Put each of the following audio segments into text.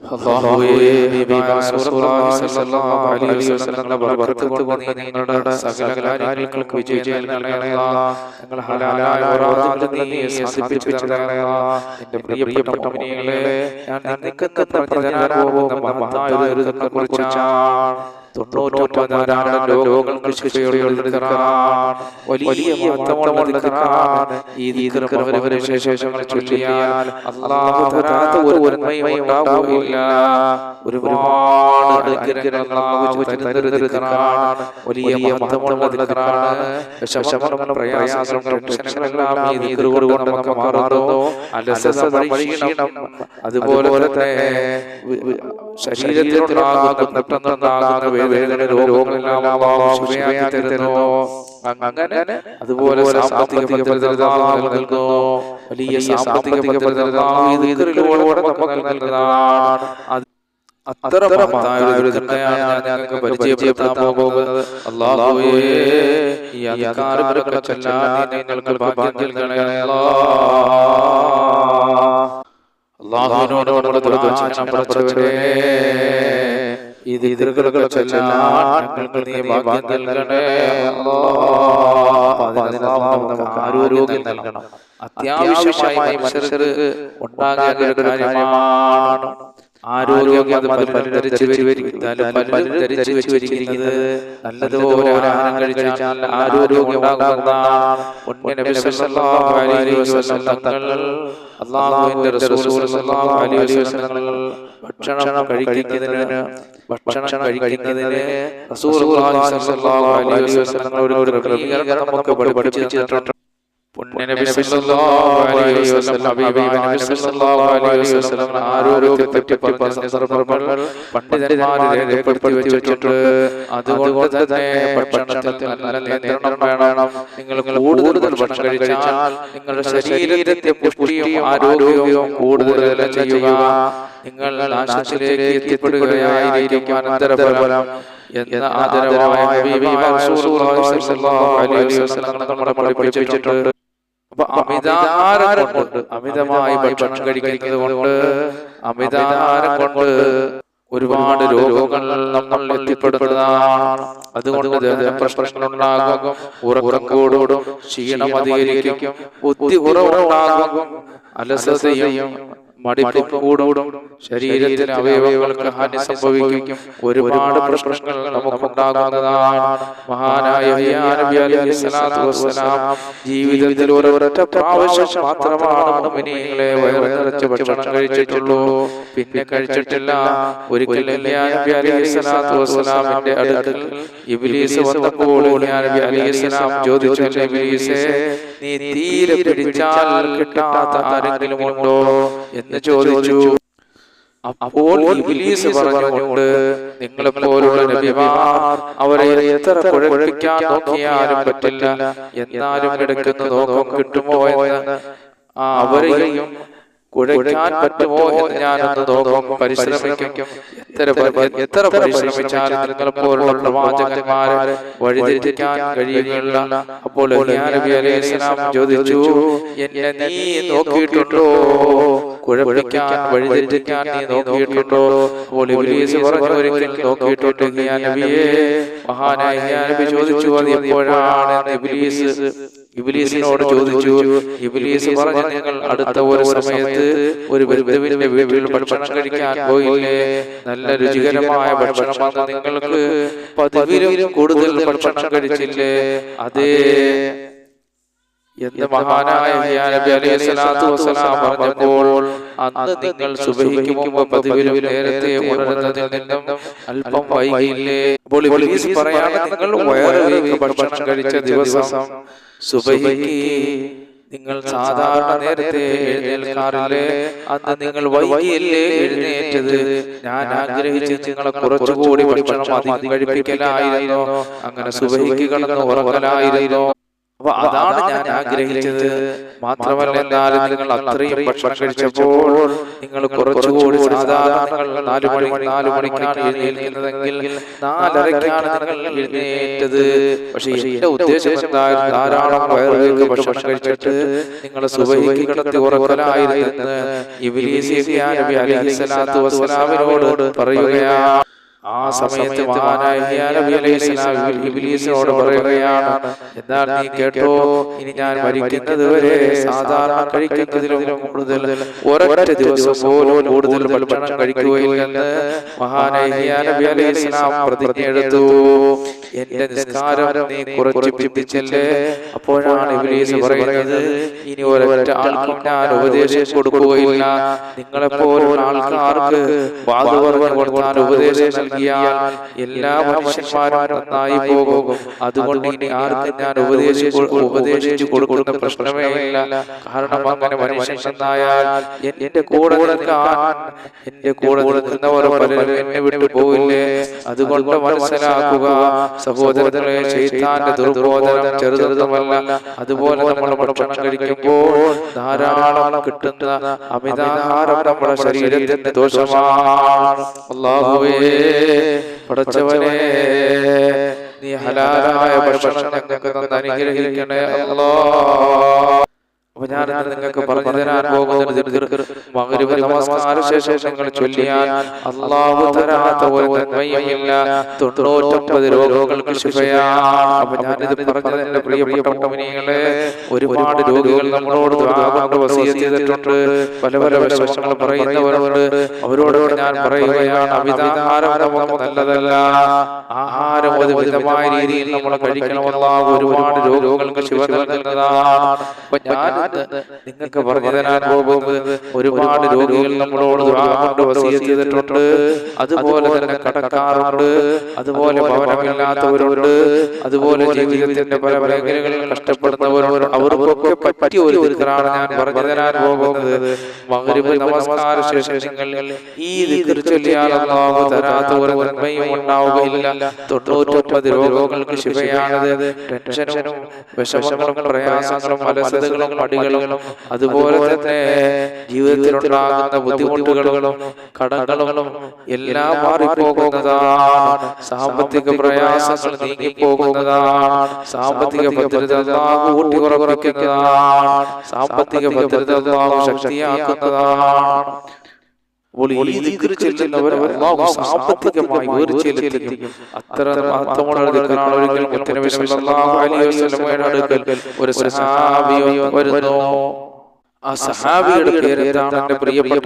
അല്ലാഹുവേ, ഹബീബായ റസൂലുള്ളാഹി സ്വല്ലല്ലാഹു അലൈഹി വസല്ലമയുടെ ബർക്കത്ത് കൊണ്ട് നീ ഞങ്ങളുടെ സകല കാര്യങ്ങൾക്കും വിജയം. എന്റെ പ്രിയപ്പെട്ട മുഅ്മിനീങ്ങളെ, ഞാൻ നിനക്ക് പ്രവചനം പോകുന്ന വലിയ മഹത്വമുള്ള ചൊല്ലിയാൽ ഒരു. ഒരുപാട്. വലിയ മഹത്വമുള്ള ഈ ദിക്ർ കൊണ്ട് നമുക്ക് മാറുന്നു. അലസത ക്ഷീണം അതുപോലെ തന്നെ ശരീരത്തിലുണ്ടാകുന്ന പെട്ടെന്നുണ്ടാകുന്ന വേദന രോഗങ്ങളെല്ലാം അങ്ങനെ അതുപോലെ സാമ്പത്തിക നൽകുന്നു. വലിയ സാമ്പത്തിക ഭദ്രത അല്ലാഹു ഈ ദിക്റിലൂടെ നമുക്ക് നൽകുന്നതാണ്. അത്ര മഹത്തായ ഒരു ദിക്റാണ് ഞാൻ നിങ്ങൾക്ക് പരിചയപ്പെടുത്താൻ പോകുന്നത്. ഈ ചൊല്ലാൻ ഞങ്ങൾക്ക് ഭാഗ്യം നൽകണേ. അള്ളാഹുവിനോട് ദുആ ആരോഗ്യം നൽകണം. അത്യാവശ്യമായി മനുഷ്യർക്ക് ഉണ്ടാകേണ്ട ഒരു കാര്യമാണ്. ആരോഗ്യം അത് പലരും ധരിച്ചു വരിക്കുന്നത് പലരും ധരിച്ചു വെച്ചിരിക്കുന്നത് നല്ലതുപോലെ ആഹാരം കഴിച്ചാൽ ആരോഗ്യം ഉണ്ടാകുന്നതാണ്. റസൂൽ അലൈഹി വസല്ലം ഭക്ഷണം കഴിക്കുന്നതിന് ഭക്ഷണം കഴിക്കുന്നതിന് ഒരു ക്രമീകരണം നമുക്ക് ആരോഗ്യത്തെ പറ്റി പറഞ്ഞ സന്ദർഭങ്ങൾ പണ്ഡിതന്മാർ രേഖപ്പെടുത്തി വെച്ചിട്ടുണ്ട് അതുകൊണ്ട് തന്നെ ഭക്ഷണത്തിൽ നല്ല നിയന്ത്രണം വേണം. നിങ്ങൾ കൂടുതൽ ഭക്ഷണം കഴിച്ചാൽ നിങ്ങളുടെ ശരീരത്തെ പുഷ്ടിയും ആരോഗ്യവും കൂടുതൽ ചെയ്യുക. നിങ്ങൾ നാശത്തിലേക്ക് എത്തിപ്പെടുകയായിരിക്കും. അനന്തരഫലം എന്ന ആദരവായ പഠിപ്പിച്ചിട്ടുണ്ട്. അപ്പൊ അമിതാഹാരം കൊണ്ട് അമിതമായി ഭക്ഷണം കഴിക്കുന്നത് കൊണ്ട് അമിതാഹാരം കൊണ്ട് ഒരുപാട് രോഗങ്ങൾ നമ്മൾ എത്തിപ്പെടുന്നതാണ്. അതുകൊണ്ട് പ്രശ്നം പ്രശ്നങ്ങളുണ്ടാകും. ഉറക്കോടോടും കൂടും ക്ഷീണം അധികരിക്കും. ബുദ്ധി കുറവുണ്ടാകും അലസതയും മടിപ്പും കൂടും. ശരീരത്തിലെ അവയവങ്ങൾക്ക് ഹാനി സംഭവിക്കും. ഒരുപാട് പ്രശ്നങ്ങൾ നമുക്കുണ്ടാകുന്നതാണ്. മഹാനായ ജീവിതത്തിൽ ഒരൊറ്റ പ്രാവശ്യം മാത്രമാണ് മിനിങ്ങളെ വയറ് നിറച്ച് ഭക്ഷണം കഴിച്ചിട്ടുള്ളൂ. പിന്നെ കഴിച്ചിട്ടില്ല. ഒരിക്കലും ഹിയ്യാ നബി അലൈഹി സ്വലാത്തു വസ്സലാമിന്റെ അടുക്കൽ ഇബ്ലീസ് വന്നപ്പോൾ സ്വലാം ചോദിച്ചു ഇബ്ലീസേ നീ തീരെ പിടിച്ചാൽ കിട്ടാത്ത ആരെങ്കിലും ഉണ്ടോ? എന്ന് ചോദിച്ചു. അപ്പോൾ ഇബ്ലീസ് പറഞ്ഞുകൊണ്ട് നിങ്ങളെ പോലുള്ള നബിമാർ അവരെ എത്ര കുഴപ്പിക്കാൻ നോക്കിയാലും പറ്റില്ല. എന്നാലും എടുക്കുന്ന നോക്കം കിട്ടുമോ എന്ന് അവരെയും കുഴയ്ക്കാൻ പറ്റുമോ എന്ന് ഞാനൊന്ന് നോക്കും പരിശ്രമിക്കും. എത്ര എത്ര പരിശ്രമിച്ചാലും നിങ്ങളെ പോലുള്ള പ്രവാചകന്മാരെ വഴിതിരിക്കാൻ കഴിയുകയില്ല അപ്പോൾ ചോദിച്ചു എന്നെ നീ നോക്കിയിട്ടുണ്ടോ? കുഴപ്പിക്കാൻ വഴിതിരിക്കാൻ നീ നോക്കിയിട്ടുണ്ടോ? ഇബ്ലീസ് പറഞ്ഞു ഒരിക്കൽ നോക്കിയിട്ടുണ്ട് ഹിയ്യാ നബിയെ. മഹാനായ ഹിയ്യാ നബി ചോദിച്ചു അത് എപ്പോഴാണ് ഇബ്ലീസ്? ഇബ്ലീസിനോട് ചോദിച്ചു. ഇബ്ലീസ് പറഞ്ഞു നിങ്ങൾ അടുത്ത ഒരു സമയത്ത് ഒരു ബന്ധുവിന്റെ വീട്ടിൽ ഭക്ഷണം കഴിക്കാൻ പോയില്ലേ? നല്ല രുചികരമായ ഭക്ഷണം നിങ്ങൾക്ക് പതിവിലും കൂടുതൽ ഭക്ഷണം കഴിച്ചില്ലേ? അതേ എന്ന് മഹാനായ നബി അലൈഹി സ്വലാത്തു വസ്സലാം പറഞ്ഞപ്പോൾ അന്ന് നിങ്ങൾ സുബഹിക്ക് മുമ്പ് പതിവിലും നേരത്തെ ഉണരുന്നതിൽ നിന്നും അല്പം അപ്പോൾ ഇബ്ലീസ് പറയാണ് നിങ്ങൾ ഭക്ഷണം കഴിച്ച ദിവസം സുബഹിക്ക് നിങ്ങൾ സാധാരണ നേരത്തെ എഴുന്നേൽക്കാറില്ലേ? അന്ന് നിങ്ങൾ വൈകിയല്ലേ എഴുന്നേറ്റത്? ഞാൻ ആഗ്രഹിച്ച് നിങ്ങളെ കുറച്ചുകൂടി ഭക്ഷണം അധികം കഴിപ്പിക്കലായിരുന്നു. അങ്ങനെ സുബഹിക്ക് കടന്ന് ഉറങ്ങലായിരുന്നു. അപ്പൊ അതാണ് ഞാൻ ആഗ്രഹിച്ചത്. മാത്രമല്ല എന്നാലും നിങ്ങൾ അത്രയും ഭക്ഷണം കഴിച്ചപ്പോൾ നിങ്ങൾ കുറച്ചുകൂടി സാധാരണ നിങ്ങൾ നാല് മണി നാല് മണിക്കാണ് എഴുന്നേൽക്കുന്നതെങ്കിൽ നാലരക്കാണ് നിങ്ങൾ എഴുന്നേറ്റത്. പക്ഷേ എന്റെ ഉദ്ദേശം എന്തായാലും ധാരാളം വയറുകൾക്ക് ഭക്ഷണം കഴിച്ചിട്ട് നിങ്ങൾ സുബഹിക്ക് കിടത്തി ഉറക്കലായിരുന്നെന്ന് ഇബ്ലീസ് നബി അലൈഹിസ്സലാത്തു വസ്സലാമിനോട് പറയുകയാണ്. ആ സമയത്ത് ഇബിലീസിനോട് പറയുകയാണ്. എന്നാൽ നീ കേട്ടോ? ഇനി ഞാൻ മരിക്കുന്നത് വരെ സാധാരണ കഴിക്കുന്നതിലും കൂടുതൽ ഒരൊറ്റ ദിവസം പോലും കൂടുതൽ ഭക്ഷണം കഴിക്കുകയില്ലെന്ന് മഹാനായ നബി അലൈഹിസ്സലാം പ്രതിജ്ഞ എടുത്തു. എന്റെ നിസ്കാരം നീ കുറച്ച് പിന്തിച്ചല്ലേ അപ്പോഴാണ് ഇബ്ലീസ് പറയുന്നത് ഇനി ഒരൊറ്റ ആൾക്കും ഞാൻ ഉപദേശം കൊടുക്കുകയില്ല. നിങ്ങളെപ്പോലുള്ള ആൾക്കാർക്ക് വാതുപറവൻ കൊടുത്താൽ ഉപദേശം നൽകിയാൽ എല്ലാ മനുഷ്യന്മാരും നന്നായി പോകും. അതുകൊണ്ട് ഇനി ആർക്കും ഞാൻ ഉപദേശിച്ചു ഉപദേശിച്ചു കൊടുക്കുന്ന പ്രശ്നമേ ഇല്ല. കാരണം അങ്ങനെ മനുഷ്യൻ നന്നായാൽ എന്റെ കൂടെ നിൽക്കാൻ എന്റെ കൂടെ നിൽക്കുന്നവർ പലരും എന്നെ വിട്ടു പോയില്ലേ? അതുകൊണ്ട് മനസ്സിലാക്കുക. സഹോദരങ്ങളെ ചെയ്താന്റെ ദുർബോധനം ചെറുതല്ല അതുപോലെ നമ്മൾ ഭക്ഷണം കഴിക്കുമ്പോൾ ധാരാളം കിട്ടുന്ന അമിതാഹാരം നമ്മുടെ ശരീരത്തിന്റെ ദോഷമാണ്. അള്ളാഹുവേ പടച്ചവനെ നീ ഹലാലായ ഭക്ഷണം ഞങ്ങൾക്ക് തന്ന് അനുഗ്രഹിക്കണേ അല്ലാ അപ്പൊ ഞാൻ നിങ്ങൾക്ക് പറഞ്ഞു തരാൻ പോകുന്നത് നമസ്കാര ശേഷം നിങ്ങൾ ചൊല്ലിയാൽ അള്ളാഹു തരാത്ത ഒരു നന്മയുമില്ല തൊണ്ണൂറ്റൊമ്പത് രോഗങ്ങൾക്ക് ശിഫയാണ് അപ്പൊ ഞാനിത് പറഞ്ഞത് എന്റെ പ്രിയപ്പെട്ട മുനികളെ ഒരുപാട് രോഗികൾ നമ്മളോട് ചെയ്തിട്ടുണ്ട്. പല പല വിശേഷങ്ങൾ പറയുന്നവരുണ്ട്. അവരോട് ഞാൻ പറയുകയാണ് അമിതാഹാരം നമുക്ക് നല്ലതല്ല. ആഹാരം ഒരു വിധമായ രീതിയിൽ നമ്മൾ കഴിക്കണമെന്ന ഒരുപാട് രോഗങ്ങൾക്ക് ശിവ നൽകുന്നതാണ്. അപ്പൊ ഞാൻ നിങ്ങൾക്ക് പറഞ്ഞു തരാൻ പോകുന്നത് ഒരുപാട് രോഗികൾ നമ്മളോട് കൊണ്ട് വസീയത്ത് ചെയ്തിട്ടുണ്ട്. അതുപോലെ തന്നെ കടക്കാറുണ്ട്. അതുപോലെ ഭവനമില്ലാത്തവരുണ്ട് അതുപോലെ ജീവിതത്തിന്റെ പല മേഖലകളിൽ കഷ്ടപ്പെടുന്നവരോട് അവർക്കൊക്കെ പറ്റിയ ഒരു ദിക്കറാണ് ഞാൻ പറഞ്ഞു തരാൻ പോകുന്നത്. മകരിബ് നമസ്കാര ശേഷം ഈ ദിക്കർ ചൊല്ലിയാൽ അല്ലാഹു തരാത്ത ഒരു നന്മയും ഉണ്ടാവുകയില്ല. തൊണ്ണൂറ്റൊമ്പത് രോഗങ്ങൾക്ക് ശിവയാണത് ടെൻഷനും വിഷമങ്ങളും പ്രയാസങ്ങളും അലസതകളും മടികളും അതുപോലെ തന്നെ ജീവിതത്തിലുണ്ടാകുന്ന ബുദ്ധിമുട്ടുകളും കടങ്ങളും എല്ലാം മാറിപ്പോകുന്നതാണ്. സാമ്പത്തിക പ്രയാസങ്ങൾ നീങ്ങിപ്പോകുന്നതാണ്. സാമ്പത്തിക ഭദ്രത അല്ലാഹു ഊട്ടിയുറപ്പിക്കുന്നതാണ്. സാമ്പത്തിക ഭദ്രത അല്ലാഹു ശക്തിയാക്കുന്നതാണ്. അപ്പോൾ ഈ ദിക്ർ ചെല്ലുന്നവർ സാമ്പത്തികമായി അത്ര മഹത്വമുള്ള ദിക്റാണ് ഒരിക്കൽ മുത്തനബി സല്ലല്ലാഹു അലൈഹി വസല്ലമയുടെ അടുക്കൽ ഒരു സഹാബി വരുന്നു ആ സഹാബിയുടെ പേര് എന്താണ് പ്രിയപ്പെട്ട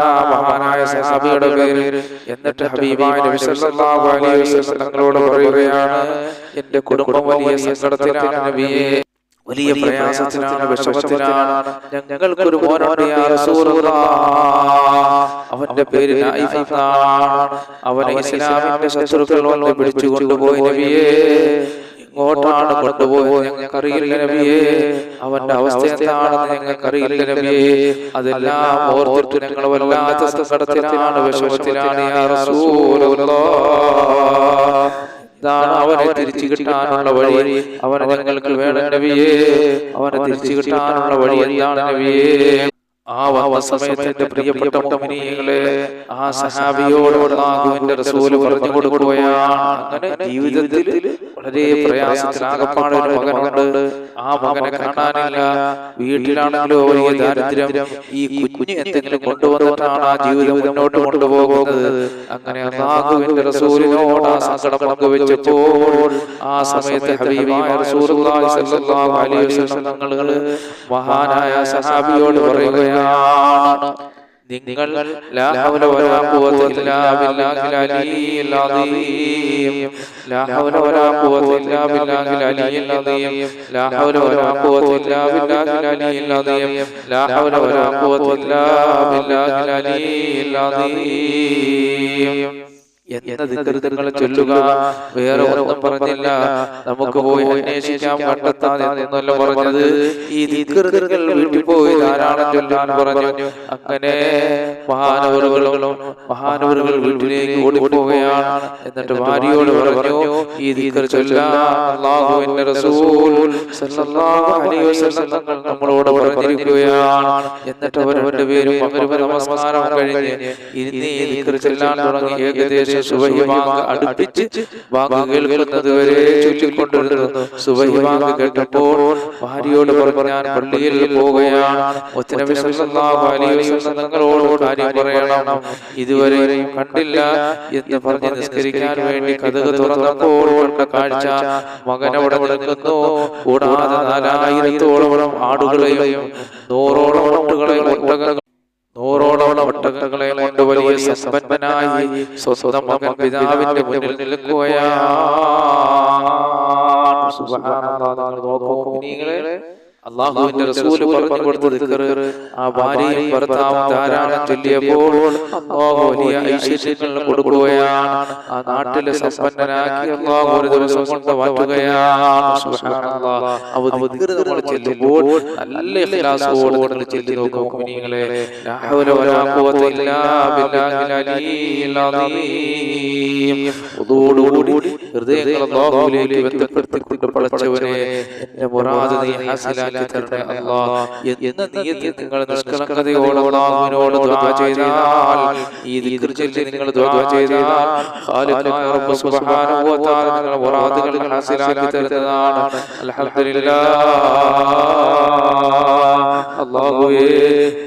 ആ മഹാനായ സഹാബിയുടെ പേര്? എന്നിട്ട് ഹബീബായ തങ്ങളോട് പറയുകയാണ് എന്റെ കുടുംബം വലിയ സങ്കടത്തിലാണ് നബിയെ വലിയ പ്രയാസത്തിലാണ് വിഷമത്തിലാണ് ഞങ്ങൾക്ക് ഒരു അവന്റെ പേര് അവനെ ഇസ്ലാമിന്റെ ശത്രുക്കൾ വന്ന് പിടിച്ചു കൊണ്ടുപോയി നബിയേ. ഇങ്ങോട്ടാണ് കൊണ്ടുപോയത്? ഞങ്ങൾക്കറിയില്ല നബിയേ. അവന്റെ അവസ്ഥ എന്താണെന്ന് ഞങ്ങൾക്കറിയില്ല നബിയേ. അതെല്ലാം ഓർത്തിട്ട് ഞങ്ങൾ വല്ലാത്ത സങ്കടത്തിലാണ് വിഷമത്തിലാണ് ഇതാണ് അവനെ തിരിച്ചു കിട്ടാനുള്ള വഴി. അവനെ നിങ്ങൾക്ക് വേണം നബിയേ. അവനെ തിരിച്ചു കിട്ടാനുള്ള വഴി എന്താണ് നബിയേ? ആ പ്രിയപ്പെട്ട മുഅ്മിനീങ്ങളെ ആ സഹാബിയോട് അല്ലാഹുവിന്റെ റസൂൽ പറഞ്ഞു കൊടുക്കുകയാണ്. അങ്ങനെ ജീവിതത്തിൽ വളരെ പ്രയാസത്തിലാകപ്പാട് ഒരു മകനുണ്ട്. ആ മകനെ കാണാനില്ല. വീട്ടിലാണെങ്കിലോ വലിയ ദാരിദ്ര്യം. ഈ കുഞ്ഞ് എന്തെങ്കിലും കൊണ്ടുവന്നിട്ടാണ് ആ ജീവിതം മുന്നോട്ട് കൊണ്ടുപോകുന്നത്. അങ്ങനെ അള്ളാഹുവിന്റെ റസൂലിനോട് ആ സങ്കടം പങ്കുവെച്ചപ്പോൾ ആ സമയത്ത് ഹബീബായ റസൂലുള്ളാഹി സ്വല്ലല്ലാഹു അലൈഹി വസല്ലം തങ്ങൾ മഹാനായ സഹാബിയോട് പറയുകയാണ് നിങ്ങൾ ലാ ഹൗല വലാ ഖുവത ഇല്ലാ ബില്ലാഹിൽ അലിയിൽ അദീം ലാ ഹൗല വലാ ഖുവത ഇല്ലാ ബില്ലാഹിൽ അലിയിൽ അദീം ലാ ഹൗല വലാ ഖുവത ഇല്ലാ ബില്ലാഹിൽ അലിയിൽ അദീം ലാ ഹൗല വലാ ഖുവത ഇല്ലാ ബില്ലാഹിൽ അലിയിൽ അദീം എന്ന ദിക്കൃതങ്ങൾ ചൊല്ലുക. വേറെ ഒന്നും പറഞ്ഞില്ല. നമുക്ക് പോയി അന്വേഷിക്കാം. കണ്ടെത്താൻ എന്നല്ല പറഞ്ഞത്. ഈ ദിക്കൃതങ്ങൾ വീട്ടിൽ പോയി ധാരാളം ചൊല്ലാൻ പറഞ്ഞു. അങ്ങനെ മഹാനവറുകളും മഹാനവറുകൾ വീട്ടിലേക്ക് ഓടിപ്പോവുകയാണ് എന്നിട്ട് ഭാര്യയോട് പറഞ്ഞു ഈ ദിക്കർ ചൊല്ലാൻ അല്ലാഹുവിന്റെ റസൂൽ നമ്മളോട് പറഞ്ഞിരിക്കുകയാണ്. എന്നിട്ട് അവരവരുടെ പേരും അവരുടെ നമസ്കാരം കഴിഞ്ഞ് ഇനി ഈ ദിക്ർ ചൊല്ലാൻ തുടങ്ങി. ഏകദേശം സുബഹി അടുപ്പിച്ച് ബാങ്ക് കേൾക്കുന്നത് വരെ ചൊല്ലിക്കൊണ്ടിരുന്നു സുബഹി കേട്ടപ്പോൾ ഭാര്യയോട് പറഞ്ഞു ഞാൻ പള്ളിയിൽ പോവുകയാണ്. തങ്ങളോട് കാര്യം പറയണം. ഇതുവരെ കണ്ടില്ല എന്ന് പറഞ്ഞ് നിസ്കരിക്കാൻ വേണ്ടി കഥക് തുറന്നപ്പോൾ കാഴ്ച മകൻ അവിടെ നിൽക്കുന്നു. കൂടാതെ നാലായിരത്തോളം ആടുകളെയും നൂറോളം ഒട്ടുകളെയും ഒട്ടകങ്ങൾ നൂറോളം ഒട്ടകങ്ങളെ സമ്പന്നനായി സ്വന്തം മകൻ പിതാവിന്റെ മുന്നിൽ നിൽക്കുകയാണ്. നോക്കൂ മുഅ്മിനീങ്ങളെ അള്ളാഹുവിന്റെ റസൂൽ പറഞ്ഞു കൊടുത്ത ദിക്ർ ആ ഭാര്യയും ഭർത്താവും ധാരാളം ചൊല്ലിയപ്പോൾ അള്ളാഹു വലിയ ഐശ്വര്യങ്ങൾ കൊടുക്കുകയാണ് ആ നാട്ടിലെ സമ്പന്നനാക്കി അള്ളാഹു ഒരു ദിവസം കൊണ്ട് മാറ്റുകയാണ് ചെല്ലുമ്പോൾ നല്ല ഇഖ്ലാസോടെ കൊണ്ട് ചൊല്ലി നോക്കൂ മുഅ്മിനീങ്ങളെ ലാ ഹൗല വലാ ഖുവത ഇല്ലാ ബില്ലാഹിൽ അലിയിൽ ഉദൂടുകൂടി ഹൃദയങ്ങൾ അള്ളാഹുവിലേക്ക് ബന്ധപ്പെടുത്തിക്കൊണ്ട് പടച്ചവനെ എന്റെ മുറാദ് നീ ഹാസിലാക്കി തരണേ എന്ന നീയത്തിൽ നിങ്ങൾ നിഷ്കളങ്കതയോടെ അള്ളാഹുവിനോട് ദുആ ചെയ്താൽ ഈ ദിക്ർ ചൊല്ലി നിങ്ങൾ ദുആ ചെയ്താൽ ഖാലിഖായ റബ്ബ് സുബ്ഹാനഹു വ തആല നിങ്ങളുടെ മുറാദുകൾ ഹാസിലാക്കി തരുന്നതാണ്. അൽഹംദുലില്ലാഹ് അല്ലാഹുവേ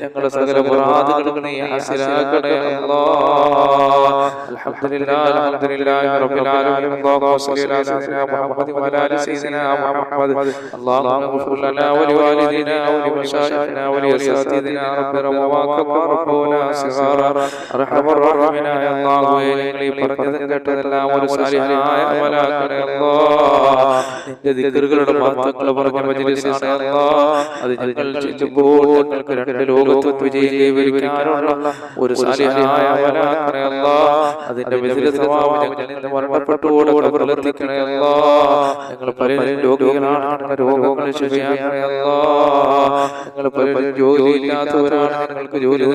ഞങ്ങളുടെ സകല മുറാദുകളും നീ ഹാസിലാക്കണേ അല്ലാഹ് അൽഹംദുലില്ലാഹ് അൽഹംദുലില്ലാഹി റബ്ബിൽ ആലമീൻ. അല്ലാഹു സ്വല്ലി അലാ സയ്യിദിനാ മുഹമ്മദ് വഅലാ അലി സയ്യിദിനാ മുഹമ്മദ് اللهم اغفر لنا ولوالدينا ولمشايخنا ولأساتذتنا رب رمواك ربنا صغارا ارحم الراحمين يا الله ഞങ്ങൾ ഈ പറഞ്ഞതും കേട്ടതെല്ലാം ഒരു സാലിഹായ അമലാക്കണേ അല്ലാഹ് നിന്റെ ദിക്റുകളുടെ മഹത്വങ്ങൾ പറഞ്ഞ മജ്ലിസാണ് അല്ലാഹ് അത് ഞങ്ങൾ ചെല്ലുമ്പോൾ ഞങ്ങൾക്ക് രണ്ട് ലോകത്തും വിജയം കൈവരിക്കാനുള്ള ഒരു സാലിഹായ അമലാക്കണേ അല്ലാഹ് അതിന്റെ വിധിര സ്വഭാവം ഞങ്ങളിൽ നിന്ന് മരണപ്പെട്ടുകൂടെ കബറിലെത്തിക്കണേ അല്ലാഹ് ഞങ്ങൾ പലരും രോഗികളാണ് ഞങ്ങളുടെ രോഗങ്ങൾ ശരിയാക്കണേ അല്ലാഹ് ഞങ്ങൾ പലരും ജോലിയില്ലാത്തവരാണ് ഞങ്ങൾക്ക് ജോലി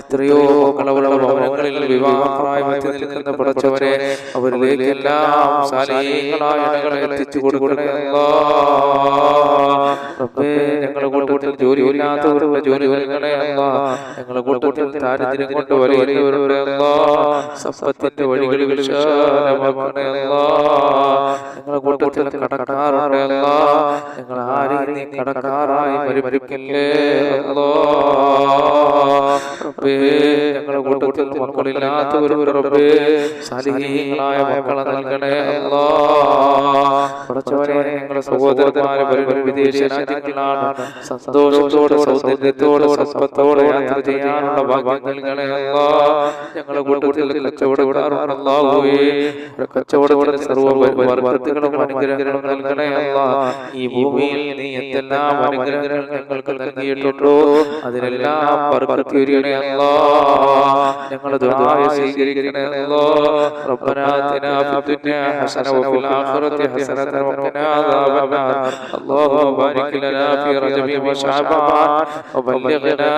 എത്രയോ കളവുള്ള ഭവനങ്ങളിൽ വിവാഹപ്രായമെത്തി നിൽക്കുന്ന പഠിച്ചവരെ അവരിലേക്ക് എല്ലാം സാലീകളായ ഇണകളെ എത്തിച്ചു ഞങ്ങളുടെ കൂട്ടത്തിൽ ജോലിയില്ലാത്തവരുടെ ജോലി നൽകണേ അല്ലാഹ് ഞങ്ങളുടെ കൂട്ടത്തിൽ ദാരിദ്ര്യം കൊണ്ട് സമ്പത്തിന്റെ വഴികളിൽ വിശാലമാക്കണേ അല്ലാഹ് ഞങ്ങളുടെ കൂട്ടത്തിൽ കടക്കാറുണ്ട് അല്ലാഹ് ഞങ്ങൾ ഞങ്ങളുടെ കൂട്ടത്തിൽ സാലിഹീങ്ങളായ മക്കളെ നൽകണേ ഞങ്ങളുടെ സഹോദരന്മാരെ വിദേശ സന്തോഷത്തോടെ നൽകണേ ഞങ്ങളുടെ കൂട്ടത്തിൽ അല്ലാഹുവേ കച്ചവടത്തിന് സർവ വർഗത്തുകളും അനുഗ്രഹങ്ങളും നൽകണേ അല്ലാഹ് ഈ ഭൂമിയിൽ നീ എന്തെല്ലാം അനുഗ്രഹങ്ങൾ ഞങ്ങൾക്ക് നൽകിയിട്ടുണ്ടോ അതിനെല്ലാം ബർക്കത്തിയൊരിയണേ അല്ലാഹ് ഞങ്ങളുടെ ദുആ സ്വീകരിക്കണേ അല്ലാഹ് റബ്ബനാ ആതിനാ ഫിദ്ദുനിയ ഹസന വഫിൽ ആഖിറതി ഹസനത വഖിനാ അദാബന്നാർ اللهم بارك لنا في رجب وشعبان وبلغنا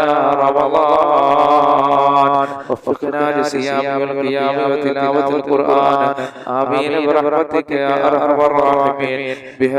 رمضان وفقنا لصيام والقيام وتلاوة القرآن آمين برحمتك يا أرحم الراحمين